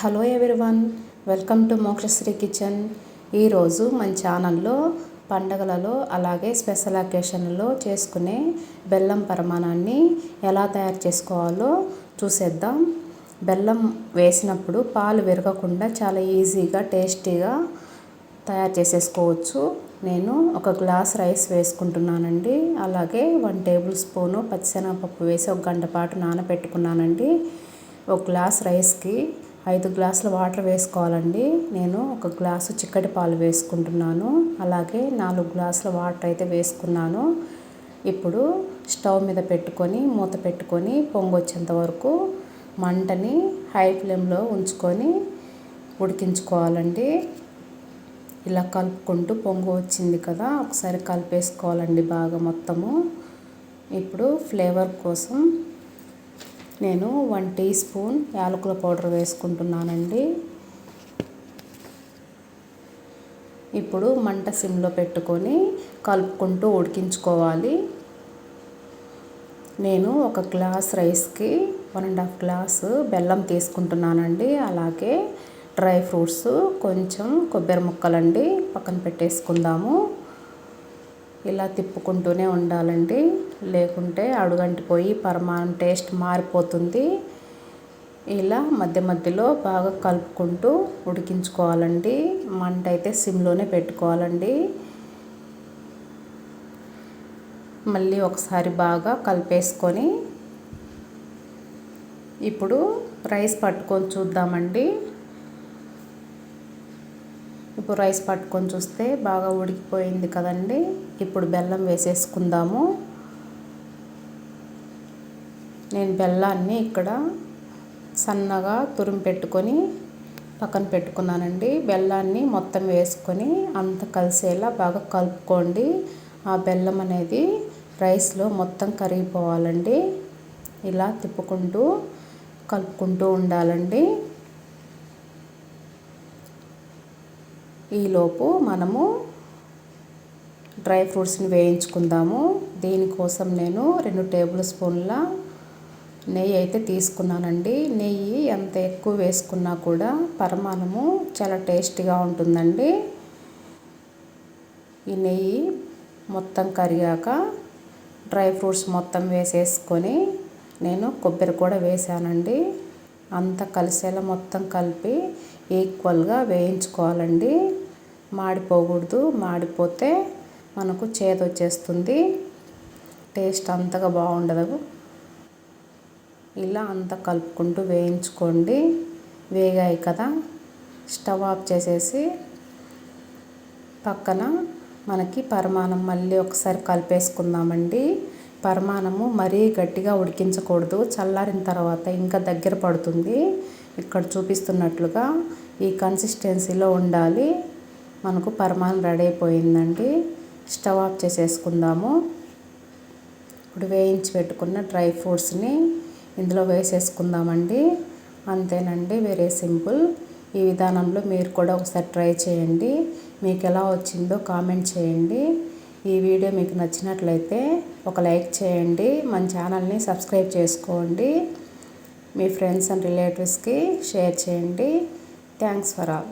Hello everyone welcome to Mokshasri kitchen. ఈరోజు మన ఛానల్లో పండగలలో అలాగే స్పెషల్ అకేషన్లలో చేసుకునే బెల్లం పరమాణాన్ని ఎలా తయారు చేసుకోవాలో చూసేద్దాం. బెల్లం వేసినప్పుడు పాలు విరగకుండా చాలా ఈజీగా టేస్టీగా తయారు చేసేసుకోవచ్చు. నేను ఒక గ్లాస్ రైస్ వేసుకుంటున్నానండి. అలాగే వన్ టేబుల్ స్పూను పచ్చిశనగపప్పు వేసి ఒక గంట పాటు నానబెట్టుకున్నానండి. ఒక గ్లాస్ రైస్కి ఐదు గ్లాసుల వాటర్ వేసుకోవాలండి. నేను ఒక గ్లాసు చిక్కటి పాలు వేసుకుంటున్నాను. అలాగే నాలుగు గ్లాసుల వాటర్ అయితే వేసుకున్నాను. ఇప్పుడు స్టవ్ మీద పెట్టుకొని మూత పెట్టుకొని పొంగొచ్చేంత వరకు మంటని హై ఫ్లేమ్లో ఉంచుకొని ఉడికించుకోవాలండి. ఇలా కలుపుకుంటూ పొంగు వచ్చింది కదా ఒకసారి కలిపేసుకోవాలండి బాగా మొత్తము. ఇప్పుడు ఫ్లేవర్ కోసం నేను వన్ టీ స్పూన్ యాలకుల పౌడర్ వేసుకుంటున్నానండి. ఇప్పుడు మంట సిమ్లో పెట్టుకొని కలుపుకుంటూ ఉడికించుకోవాలి. నేను ఒక గ్లాస్ రైస్కి వన్ అండ్ హాఫ్ గ్లాస్ బెల్లం తీసుకుంటున్నానండి. అలాగే డ్రై ఫ్రూట్స్ కొంచెం కొబ్బరి ముక్కలండి పక్కన పెట్టేసుకుందాము. ఇలా తిప్పుకుంటూనే ఉండాలండి. లేకుంటే అడుగంటిపోయి పరమాణం టేస్ట్ మారిపోతుంది. ఇలా మధ్య మధ్యలో బాగా కలుపుకుంటూ ఉడికించుకోవాలండి. మంట అయితే సిమ్లోనే పెట్టుకోవాలండి. మళ్ళీ ఒకసారి బాగా కలిపేసుకొని ఇప్పుడు రైస్ పట్టుకొని చూద్దామండి. ఇప్పుడు రైస్ పట్టుకొని చూస్తే బాగా ఉడికిపోయింది కదండి. ఇప్పుడు బెల్లం వేసేసుకుందాము. నేను బెల్లాన్ని ఇక్కడ సన్నగా తురిమి పెట్టుకొని పక్కన పెట్టుకున్నానండి. బెల్లాన్ని మొత్తం వేసుకొని అంత కలిసేలా బాగా కలుపుకోండి. ఆ బెల్లం అనేది రైస్లో మొత్తం కరిగిపోవాలండి. ఇలా తిప్పుకుంటూ కలుపుకుంటూ ఉండాలండి. ఈలోపు మనము డ్రై ఫ్రూట్స్ని వేయించుకుందాము. దీనికోసం నేను రెండు టేబుల్ స్పూన్ల నెయ్యి అయితే తీసుకున్నానండి. నెయ్యి ఎంత ఎక్కువ వేసుకున్నా కూడా పరమాణము చాలా టేస్టీగా ఉంటుందండి. ఈ నెయ్యి మొత్తం కరిగాక డ్రై ఫ్రూట్స్ మొత్తం వేసేసుకొని నేను కొబ్బరి కూడా వేసానండి అంతా కలిసేలా మొత్తం కలిపి ఈక్వల్గా వేయించుకోవాలండి. మాడిపోకూడదు మాడిపోతే మనకు చేదు వచ్చేస్తుంది. టేస్ట్ అంతగా బాగుండదు. ఇలా అంతా కలుపుకుంటూ వేయించుకోండి. వేగాయి కదా. స్టవ్ ఆఫ్ చేసేసి పక్కన మనకి పరిమాణం మళ్ళీ ఒకసారి కలిపేసుకుందామండి. పరిమాణము మరీ గట్టిగా ఉడికించకూడదు. చల్లారిన తర్వాత ఇంకా దగ్గర పడుతుంది. ఇక్కడ చూపిస్తున్నట్లుగా ఈ కన్సిస్టెన్సీలో ఉండాలి. మనకు పరమాణం రెడీ అయిపోయిందండి. స్టవ్ ఆఫ్ చేసేసుకుందాము. ఇప్పుడు వేయించి పెట్టుకున్న డ్రై ఫ్రూట్స్ని ఇందులో వేసేసుకుందామండి. అంతేనండి వెరీ సింపుల్. ఈ విధానంలో మీరు కూడా ఒకసారి ట్రై చేయండి. మీకు ఎలా వచ్చిందో కామెంట్ చేయండి. ఈ వీడియో మీకు నచ్చినట్లయితే ఒక లైక్ చేయండి మన ఛానల్ని సబ్స్క్రైబ్ చేసుకోండి మీ ఫ్రెండ్స్ అండ్ రిలేటివ్స్కి షేర్ చేయండి. Thanks for all.